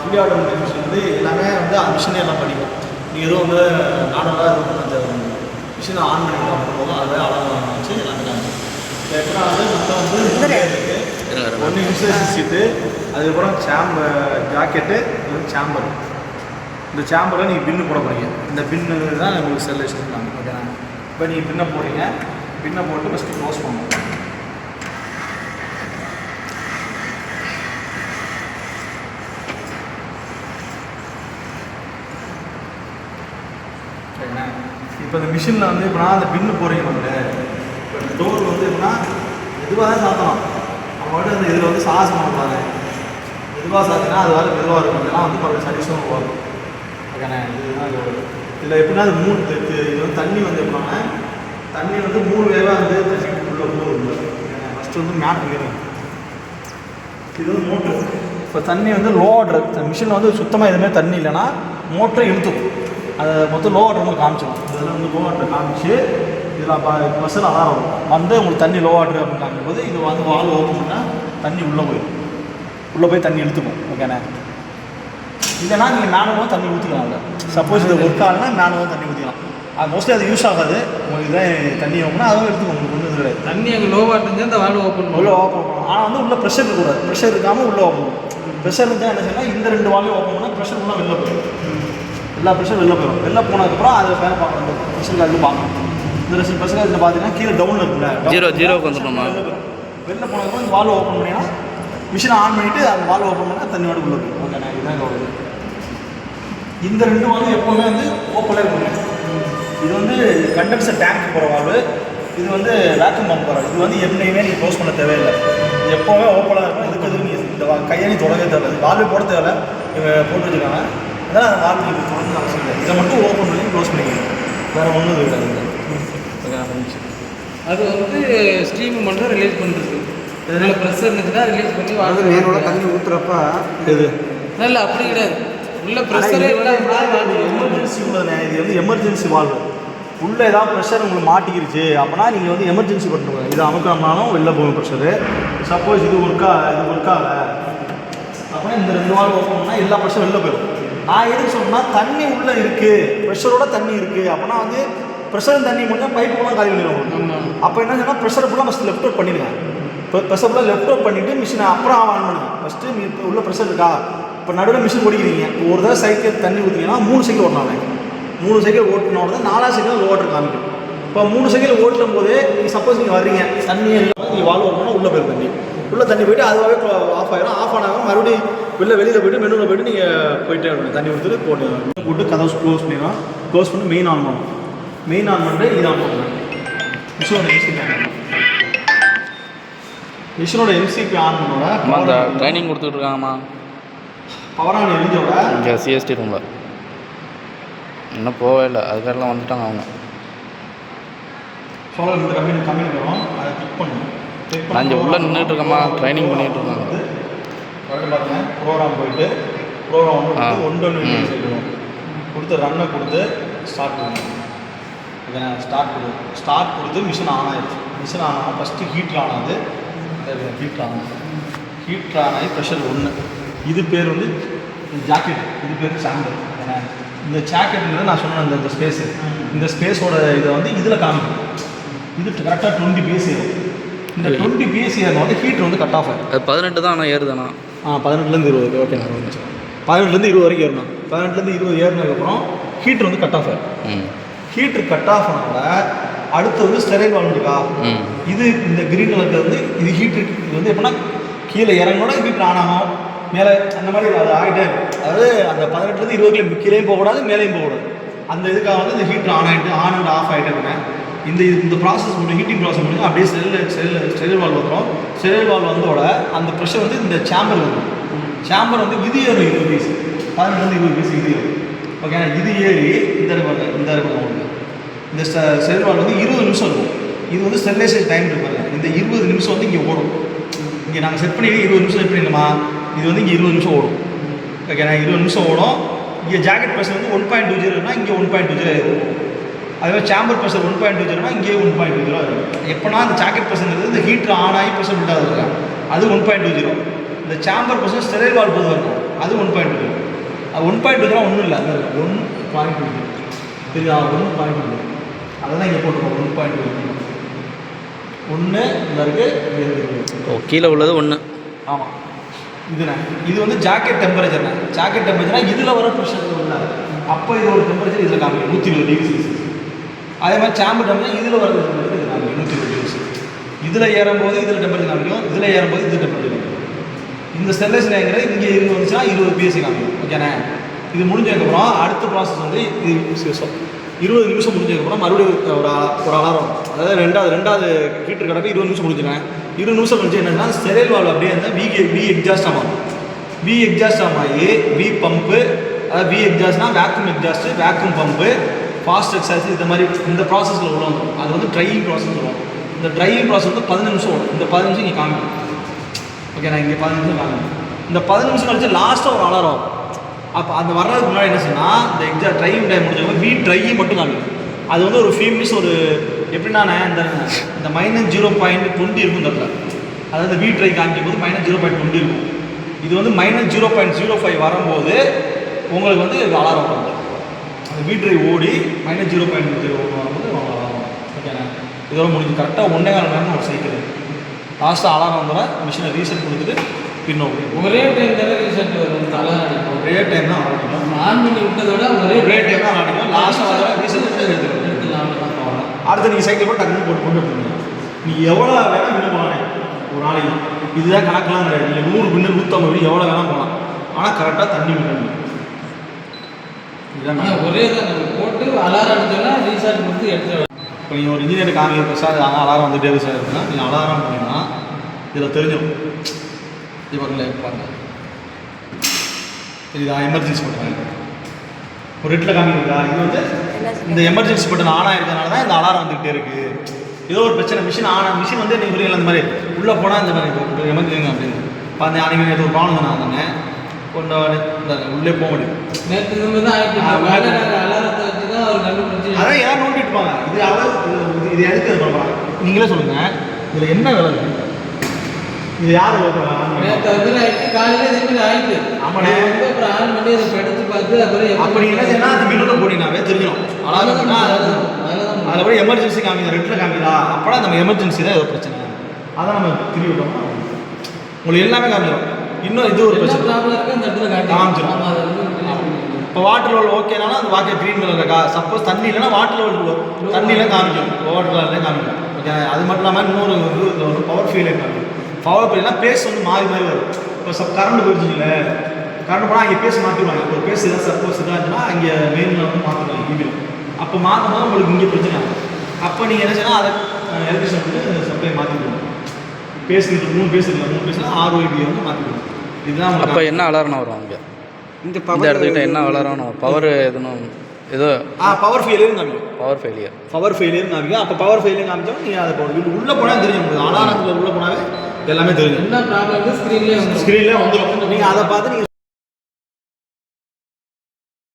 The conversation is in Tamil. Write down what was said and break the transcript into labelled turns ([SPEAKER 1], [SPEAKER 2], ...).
[SPEAKER 1] ஃபுல்லி ஆட்டோமேட்டிக் மிஷின் வந்து எல்லாமே வந்து அந்த மிஷினே எல்லாம் படிக்கும். நீங்கள் எதுவும் வந்து நார்மலாக பண்ண தேவை மிஷினை ஆன் பண்ணிக்கலாம் போதும். அதை அழகாக வச்சு எல்லாமே வந்து மொத்தம் வந்து மூணு layer இருக்கு. ஒன்று இன்சுலேஷன் சீட்டு அதுக்கப்புறம் சேம்பர் ஜாக்கெட்டு இது சேம்பர் இந்த சேம்பரில் நீங்கள் பின்னு போட போகிறீங்க இந்த பின்னு தான் உங்களுக்கு செல்ல வச்சுருக்காங்க ஓகேண்ணா இப்போ நீங்கள் பின்னை போடுறீங்க. பின்னை போட்டு ஃபஸ்ட்டு க்ளோஸ் பண்ணணும். சரிங்களா இப்போ இந்த மிஷினில் வந்து இப்போ நான் அந்த பின்னு போகிறீங்க வந்து இப்போ இந்த டோர் வந்து எப்படின்னா எதுவாக தான் சாத்தணும். அவங்க வந்து அந்த இதில் வந்து சாகசம் பண்ணக்கூடாது எதுவாக சாத்தினா அது வர மெதுவாக இருக்கும். இதெல்லாம் வந்து பல சர்வீஸும் வரும். ஓகேண்ணே இதுதான் இல்லை இதில் எப்படின்னா அது மூணு இது வந்து தண்ணி வந்து எப்படின்னா தண்ணி வந்து மூணு வேவாக வந்து தண்ணி உள்ள போகுது ஃபஸ்ட்டு வந்து மேட் ஏறும் இது வந்து மோட்ரு இப்போ தண்ணி வந்து லோ ஆர்டர் மிஷினில் வந்து சுத்தமாக எதுவுமே தண்ணி இல்லைன்னா மோட்டரை இழுத்துக்கும் அதை மொத்தம் லோ வாட்டர் காமிச்சிடும் இதெல்லாம் வந்து லோ வாட்டர் காமிச்சு இதில் பஸ்ஸில் அலாரம் வந்து உங்களுக்கு தண்ணி லோ வாட்டர் அப்படின்னு காமிக்கும்போது இது வந்து வால் ஓப்பன் பண்ணால் தண்ணி உள்ளே போயிடும் உள்ளே போய் தண்ணி இழுத்துக்கும் ஓகேண்ணே இல்லைன்னா நீங்கள் மேனுவலாக தண்ணி ஊற்றிக்கலாம் அதில். சப்போஸ் இது ஒர்க் ஆகலைன்னா மேனுவலாக தண்ணி ஊற்றிக்கலாம் அது மோஸ்ட்லி அது யூஸ் ஆகாது. உங்களுக்கு இதான் தண்ணி ஓப்பனா அதுவும் எடுத்துக்கும் உங்களுக்கு ஒன்றும் கிடையாது.
[SPEAKER 2] தண்ணி அங்கே லோவாக இருந்தால் இந்த வால்வு ஓப்பன்
[SPEAKER 1] உள்ள ஓப்பன் பண்ணணும் ஆனால் வந்து உள்ள ப்ரெஷர் இருக்கக்கூடாது. ப்ரெஷர் இருக்காமல் உள்ள ஓப்பன் ப்ரெஷர் இருந்தால் என்ன செய்யணும் இந்த ரெண்டு வால்வையும் ஓப்பன் பண்ணால் ப்ரெஷர் ஃபுல்லாக வெளில போயிடும். எல்லா ப்ரெஷர் வெளில போயிடும். வெளில போனதுக்கப்புறம் அதை ஃபேன் பார்க்கணும் ப்ரெஷர் கார்டு பார்க்கணும். இந்த ரெண்டு ப்ரெஷர் கார்டில் பார்த்தீங்கன்னா கீழே டவுனில் இருக்குல்ல.
[SPEAKER 3] Zero, zeroக்கு வந்துடணுமா?
[SPEAKER 1] வெளில போனதுக்கப்புறம் இந்த வால்வை ஓப்பன் பண்ணிங்கன்னா மிஷினை ஆன் பண்ணிவிட்டு அந்த வால்வை ஓப்பன் பண்ணால் தண்ணியோட உள்ள போயிடும். ஓகேண்ணா இதுதான் இதோட இது. இந்த ரெண்டு வால்வும் எப்போவுமே வந்து ஓப்பனில் இருக்கணும் இது வந்து கண்டென்சர் டேங்க் போகிற வால்வு இது வந்து வேக்யூம் பம்ப் போகிற இது வந்து என்னையுமே நீங்கள் க்ளோஸ் பண்ண தேவையில்லை. எப்போவுமே ஓப்பனாக இருக்கும். இதுக்கு எதுவும் நீ இந்த வா- கையை நீ தொடவே தேவையில்லை. வால்வு போட தேவையில்லை. இவங்க போட்டு வச்சுருக்காங்க. அதான் அந்த வால்வு நீங்கள் தொடர்ந்து அவசியம் இல்லை. இதை மட்டும் ஓப்பன் பண்ணி க்ளோஸ் பண்ணிக்கணும். வேறு ஒன்றும் முடிஞ்சு.
[SPEAKER 2] அது வந்து ஸ்டீம் மட்டும் ரிலீஸ் பண்ணுறது இதனால் ப்ரெஷர் இருந்துச்சுன்னா ரிலீஸ் பண்ணி வால்வு
[SPEAKER 4] மேனோட தண்ணி ஊற்றுறப்ப
[SPEAKER 1] இது
[SPEAKER 2] இல்லை அப்படி கிடையாது. உள்ள ப்ரெஷரே
[SPEAKER 1] எமர்ஜென்சி உள்ளதுண்ணே இது வந்து எமர்ஜென்சி வால்வு உள்ளே ஏதாவது ப்ரெஷர் உங்களுக்கு மாட்டிக்கிருச்சு அப்படின்னா நீங்கள் வந்து எமர்ஜென்சி பண்ணுங்க இது அமுக்கம்னாலும் வெளில போகும் ப்ரெஷரு சப்போஸ் இது ஒர்க்கா இது ஒர்க்காக அப்படின்னா இந்த ரெண்டு வால்வு ஓப்பன் பண்ணால் எல்லா ப்ரெஷரும் வெளில போயிடும். நான் எதுக்கு சொன்னேன்னா தண்ணி உள்ளே இருக்குது ப்ரெஷரோட தண்ணி இருக்குது அப்படின்னா வந்து ப்ரெஷர் தண்ணி முடிஞ்சால் பைப்பு கூட காலி பண்ணிடுவோம் அப்போ என்ன சொன்னால் ப்ரெஷர் ஃபுல்லாக ஃபஸ்ட் லெஃப்ட் அவுட் பண்ணிடுங்க. இப்போ ப்ரெஷர் ஃபுல்லாக லெஃப்ட் அவுட் பண்ணிவிட்டு மிஷினை அப்புறம் ஆன் பண்ணுங்க. ஃபஸ்ட்டு இப்போ உள்ள ப்ரெஷர் இருக்கா? இப்போ நடுவில் மிஷின் ஓடிக்கிறீங்க ஒரு தடவை சைக்கிள் தண்ணி ஊற்றிங்கன்னா மூணு சைக்கிள் ஓட்டினாங்க மூணு சைக்கிள் ஓட்டினோட நாலாவது சைக்கிள் ஓட்டர் காமிக்கும். இப்போ மூணு சைக்கிள் ஓட்டும் போது நீங்கள் சப்போஸ் நீங்கள் வர்றீங்க தண்ணி எல்லாம் நீங்கள் வாழ்வோம்னா உள்ளே போயிடும் தண்ணி உள்ளே தண்ணி போயிட்டு அதுவாகவே ஆஃப் ஆகிடும் ஆஃப் ஆனாலும் மறுபடியும் வெளில வெளியில் போயிட்டு மெனுவில் போயிட்டு நீங்கள் போயிட்டே தண்ணி ஊற்றிட்டு போட்டு போட்டு கதவு க்ளோஸ் பண்ணிடுவோம் க்ளோஸ் பண்ணி மெயின் ஆன் பண்ணணும் மெயின் ஆன் பண்ணிட்டு இது ஆன் பண்ணணும் மிஷினோட எம்சிபி ஆன் பண்ணணும் மிஷினோட எம்சிபி ஆன் பண்ணோட
[SPEAKER 3] அம்மா இந்த ட்ரைனிங் கொடுத்துட்டு இருக்காங்கம்மா
[SPEAKER 1] பவர் ஆன் எரிஞ்சோட
[SPEAKER 3] இங்கே சிஎஸ்டி ரூமில் இன்னும் போகவே இல்லை. அதுக்காரெல்லாம் வந்துட்டாங்க அவங்க.
[SPEAKER 1] சோலார் இந்த கம்பெனி கம்பெனி வரும். அதை கிளிக் பண்ணணும். click பண்ண
[SPEAKER 3] நான் இங்கே உள்ளே நின்றுட்டு இருக்கேம்மா ட்ரைனிங் பண்ணிகிட்டு இருக்காங்க
[SPEAKER 1] வந்து பாருங்க ப்ரோக்ராம் போயிட்டு ப்ரோக்ராம் ஒன்று
[SPEAKER 3] ம்.
[SPEAKER 1] செய்யணும் கொடுத்து ரன்னை கொடுத்து ஸ்டார்ட் பண்ணுங்க ஓகேண்ணா ஸ்டார்ட் கொடு ஸ்டார்ட் கொடுத்து மிஷின் ஆன் ஆயிடுச்சு. மிஷின் ஆன் ஆனால் ஃபஸ்ட்டு ஹீட்டில் ஆன் ஆகுது ஹீட்டில் ஆன் ஹீட் ஆன் ஆகி ப்ரெஷர் ஒன்று இது பேர் வந்து ஜாக்கெட் இது பேர் ஏன்னா இந்த ஜாக்கெட்டுங்கிறது நான் சொன்னேன் இந்த இந்த ஸ்பேஸு இந்த ஸ்பேஸோட இதை வந்து இதில் காமிக்கும். இது கரெக்டாக டுவெண்ட்டி பிஎஸ் ஏறும். இந்த டுவெண்ட்டி பிஎஸ் ஏறின வந்து ஹீட் வந்து கட் ஆஃப்
[SPEAKER 3] அது பதினெட்டு தான் ஆனால் ஏறுதாண்ணா.
[SPEAKER 1] ஆ பதினெட்டுலேருந்து இருபது. ஓகே நான் பதினெட்டுலேருந்து இருபது வரைக்கும் ஏறணும். பதினெட்டுலேருந்து இருபது ஏறினதுக்கப்புறம் ஹீட்டர் வந்து cut off heater cut off ஆனால அடுத்து வந்து ஸ்டெரைல்
[SPEAKER 3] ம்.
[SPEAKER 1] இது இந்த கிரீன் கலர்ல வந்து இது ஹீட்டர் இது வந்து எப்படின்னா கீழே இறங்கோட ஹீட்டர் ஆன் ஆகும். மேலே அந்த மாதிரி அது ஆகிட்டே அதாவது அந்த பதினெட்டுலேருந்து இருபதுல கீழேயும் போகக்கூடாது மேலேயும் போகக்கூடாது. அந்த இதுக்காக வந்து இந்த ஹீட்டர் ஆன் ஆகிட்டு ஆன் அண்ட் ஆஃப் ஆகிட்டே இருக்கேன் இந்த இது இந்த ப்ராசஸ் முடியும் ஹீட்டிங் ப்ராசஸ் முடியும் அப்படியே செல் செல்ல ஸ்டெரைல் வால் வந்துடும் ஸ்டெரைல் வால் வந்தோட அந்த ப்ரெஷர் வந்து இந்த சேம்பர் வந்துடும் சேம்பர் வந்து இது ஏறும் இருபது பீஸ் பதினெட்டுலேருந்து இருபது பீஸ் இது ஏறும் ஓகே இது ஏறி இந்த இருப்பாங்க இந்த இருப்பாங்க உங்களுக்கு இந்த வால் வந்து இருபது நிமிஷம் இருக்கும். இது வந்து ஸ்டெர்லைசேஷன் டைம் இருப்பாங்க இந்த இருபது நிமிஷம் வந்து இங்கே ஓடும். இங்கே நாங்கள் செட் பண்ணி இருபது நிமிஷம் செட் பண்ணிடலாமா இது வந்து இங்கே இருபது நிமிஷம் ஓடும். ஓகே நான் இருபது நிமிஷம் ஓடும். இங்கே ஜாக்கெட் ப்ரெஷர் வந்து ஒன் பாயிண்ட் டூ ஜீரோனா இங்கே ஒன் பாயிண்ட் டூ ஜீரோ அதே மாதிரி chamber pressure one point two ஜீரோனா இங்கே ஒன் பாயிண்ட் டூ ஜீரோ இருக்கும் எப்போனா இந்த ஜாக்கெட் ப்ரெஷர்ங்கிறது இந்த ஹீட்டர் ஆன் ஆகி ப்ரெஷர் பில்ட் ஆகுது அது ஒன் பாயிண்ட் டூ ஜீரோ. இந்த சாம்பர் பர்சன் ஸ்டெரைல் வால் போது இருக்கும் அது ஒன் பாயிண்ட் டூ அது ஒன் பாயிண்ட் டூலாம் ஒன்றும் இல்லை. அந்த ஒன் பாயிண்ட் டூ தெரியுதா ஒன் பாயிண்ட் டூ அதெல்லாம் இங்கே போட்டுருக்கோம் ஒன் பாயிண்ட் டூ ஒன்று இந்த இருக்குது
[SPEAKER 3] கீழே உள்ளது ஒன்று
[SPEAKER 1] ஆமாம் இதுண்ணே இது வந்து ஜாக்கெட் டெம்பரேச்சர்ண்ணே ஜாக்கெட் டெம்பரேச்சர்னா இதில் வர ப்ரெஷர் இல்லை அப்போ இது ஒரு டெம்பரேச்சர் இதில் காமிக்கும். நூற்றி இருபது டிகிரி செல்சியஸ் அதே மாதிரி சாம்பர் டெம்பரேச்சர் இதில் வர டெம்பரேச்சர் இது காமிக்கும் நூற்றி இதில் ஏறும்போது இதில் டெம்பரேச்சர் காமிக்கும் இதில் ஏறும்போது இது டெம்பரேச்சர் காமிக்கும் இந்த ஸ்டென்லெஸ் ஏங்கிறது இங்கே இருந்து வந்துச்சுன்னா இருபது பிஎஸ்சி காமிக்கும். ஓகேண்ணே இது முடிஞ்சதுக்கப்புறம் அடுத்த ப்ராசஸ் வந்து இது இருபது நிமிஷம் முடிஞ்சதுக்கப்புறம் மறுபடியும் ஒரு ஒரு அலாரம் அதாவது ரெண்டாவது ரெண்டாவது ஹீட்டர் கிடக்கு இருபது நிமிஷம் முடிஞ்சுக்கிறேன் இருபது நிமிஷம் முடிஞ்சு என்னன்னா ஸ்டெரைல் வால் அப்படியே இருந்தால் வி வி எக்ஸாஸ்ட் ஆகும். வி எக்ஸாஸ்ட் ஆகி வி பம்பு அதாவது V எக்ஸாஸ்ட்னா vacuum exhaust vacuum pump fast exercise இந்த மாதிரி இந்த ப்ராசஸில் உள்ளவங்க அது வந்து ட்ரைவிங் ப்ராசஸ் சொல்லுவோம் இந்த ட்ரைவிங் ப்ராசஸ் வந்து பதினஞ்சு நிமிஷம் ஓடும். இந்த பதினஞ்சு நீங்கள் இங்கே காமிக்கும் ஓகே நான் இங்கே பதினஞ்சு நிமிஷம் காமிக்கும் இந்த பதினஞ்சு நிமிஷம் கழிச்சு லாஸ்ட்டாக ஒரு அலாரம் ஆகும் அப்போ அந்த வர்றதுக்கு முன்னாடி என்ன சொன்னால் இந்த எக்ஸா ட்ரைவிங் டைம் முடிஞ்சவங்க வீ ட்ரை மட்டும் காமிக்கும் அது வந்து ஒரு ஃபியூ மினிட்ஸ் ஒரு எப்படின்னா இந்த இந்த மைனஸ் ஜீரோ பாயிண்ட் டுவெண்ட்டி இருக்கும் இந்த அதாவது வீ ட்ரை காமிக்கும் போது மைனஸ் ஜீரோ பாயிண்ட் டுவெண்ட்டி இருக்கும். இது வந்து minus zero point zero five வரும்போது உங்களுக்கு வந்து அலாரம் வரும். அந்த வீ ட்ரை ஓடி மைனஸ் ஜீரோ பாயிண்ட் ஜீரோ வரும்போது ஓகேண்ணா இதோட முடிஞ்சு கரெக்டாக ஒன்றே கால் நேரம் ஒரு சைக்கிள் லாஸ்ட்டாக அலாரம் வந்தோட மிஷினை ரீசெட் கொடுத்துட்டு பின்னோக்கி.
[SPEAKER 2] ஒரே டைம் தானே ரிசல்ட் வரும் தலை
[SPEAKER 1] ஒரே டைம் தான் ஆடிக்கும்
[SPEAKER 2] நம்ம ஆன் பண்ணி விட்டதோட ஒரே
[SPEAKER 1] ஒரே டைம் தான் ஆடிக்கும் லாஸ்ட்டாக வர ரீசெட் எடுத்துக்கணும் அடுத்து நீங்கள் சைக்கிள் போட்டு டக்குனு போட்டு கொண்டு போகணும் நீ எவ்வளோ வேணால் வின்னு போகலாம் ஒரு நாளைக்கு. இதுதான் கணக்கெலாம் கிடையாது. நீங்கள் நூறு பின்னு நூற்றம்பது எவ்வளோ வேணால் போகலாம் ஆனால் கரெக்டாக தண்ணி விடணும். இதுதான்
[SPEAKER 2] ஆனா ஒரே நம்ம போட்டு அலாரம் அடிச்சோன்னா ரீசார்ட் கொடுத்து எடுத்து
[SPEAKER 1] இப்போ நீங்கள் ஒரு இன்ஜினியர் காமிக்க சார் ஆனால் அலாரம் வந்துட்டே இருக்கு சார் இருக்குன்னா நீங்கள் அலாரம் போனீங்கன்னா இதில் தெரிஞ்சிடும். இப்போ இல்லை பாருங்க. தெரியுதா எமர்ஜென்சி பட்டன் ஒரு ரெட்டில் காமிக்கிறதா? இது வந்து இந்த எமர்ஜென்சி பட்டன் ஆன் ஆயிருக்கனால தான் இந்த அலாரம் வந்துகிட்டே இருக்கு. ஏதோ ஒரு பிரச்சனை மிஷின் ஆன் மிஷின் வந்து நீங்கள் சொல்லுங்கள் இந்த மாதிரி. உள்ளே போனால் இந்த மாதிரி எமர்ஜென்சி அப்படின்னு. இப்போ அந்த அன்றைக்கி ஒரு ப்ராப்ளம் நான் வந்தேன் கொண்டு இந்த உள்ளே போக முடியும்.
[SPEAKER 2] நேற்று மாதிரி தான் ஆயிட்டு அலாரத்தை வச்சு தான் அவர் கண்டுபிடிச்சி
[SPEAKER 1] அதான் யார் நோண்டிட்டு இருப்பாங்க? இது அவர் இது- இது எதுக்கு இது பண்ணுறாங்க நீங்களே சொல்லுங்க. இதில் என்ன வேலை? இது யார்
[SPEAKER 2] நேற்று வந்து ஆயிட்டு காலையில் இதே மாதிரி ஆயிட்டு. நான் வந்து அப்புறம் அதை படித்து பார்த்து அப்புறம்
[SPEAKER 1] அப்போ நீங்கள் என்ன செய்யணும்? அந்த பில்லுள்ள போனீங்கன்னாவே தெரிஞ்சிடும். அலாரம் அதில் போய் எமர்ஜென்சி காமிங்க ரெட்டில் காமிக்கிறா அப்போலாம் நம்ம எமர்ஜென்சி தான் ஏதோ பிரச்சனை. அதான் நம்ம திரும்பி விட்டோம்னா உங்களுக்கு எல்லாமே காமிச்சிடும் இன்னும் இது ஒரு பிரச்சனை
[SPEAKER 2] ப்ராப்ளம் இருக்கு அந்த இடத்துல காட்டி
[SPEAKER 1] காமிச்சிரும்.
[SPEAKER 2] ஆமா, அதை வந்து delete பண்ணிடணும்.
[SPEAKER 1] இப்போ வாட்டர் லெவல் ஓகேனாலும் அந்த வாக்கர் க்ரீன் கலர் இருக்கா சப்போஸ் தண்ணி இல்லைன்னா வாட்டர் லெவல் தண்ணியில் காமிக்கும். வாட்டர் லெவலில் காமிக்கும். ஓகே அது மட்டும் இல்லாமல் இன்னொரு வந்து இதுல ஒரு பவர் ஃபீலே காமிக்கும். பவர் ஃபீல்னா பேஸ் வந்து மாறி மாறி வரும். இப்போ சப் கரண்ட் போயிடுச்சுங்களே கரண்ட் போனால் அங்கே பேஸ் மாற்றிடுவாங்க ஒரு பேஸ் ஏதாவது சப்போஸ் இதாக இருந்துச்சுன்னா அங்கே மெயினில் வந்து மாற்றிடுவாங்க இபியில் அப்போ மாற்றும் போது உங்களுக்கு இங்கே பிரச்சனை அப்போ நீங்கள் என்ன செய்யணும் அதை எலக்ட்ரிஷன் வந்து சப்ளை மாற்றிடுவோம் இருக்கு மூணு பேஸ் இல்லை மூணு பேஸ்னா ஆர்ஓபி வந்து மாற்றிடுவோம் இதுதான்
[SPEAKER 3] அப்போ என்ன அலாரம் வரும் அங்கே?
[SPEAKER 1] இந்த
[SPEAKER 3] இந்த இடத்துக்கிட்ட என்ன அலாரம் பவர் எதுனும் ஏதோ
[SPEAKER 1] ஆ பவர் ஃபெயிலியர் காமிக்கும்.
[SPEAKER 3] பவர் ஃபெயிலியர்
[SPEAKER 1] பவர் ஃபெயிலியர் காமிக்கும். அப்போ பவர் ஃபெயிலியர் காமிச்சா நீங்கள் அதை போடணும் இது உள்ளே போனால் தெரியும். அலாரத்தில் உள்ளே போனாவே எல்லாமே தெரியும்.
[SPEAKER 2] என்ன ப்ராப்ளம் ஸ்க்ரீன்லேயே வந்து
[SPEAKER 1] ஸ்க்ரீனில் வந்துடும் நீங்கள் அதை பார்த்து நீங்கள்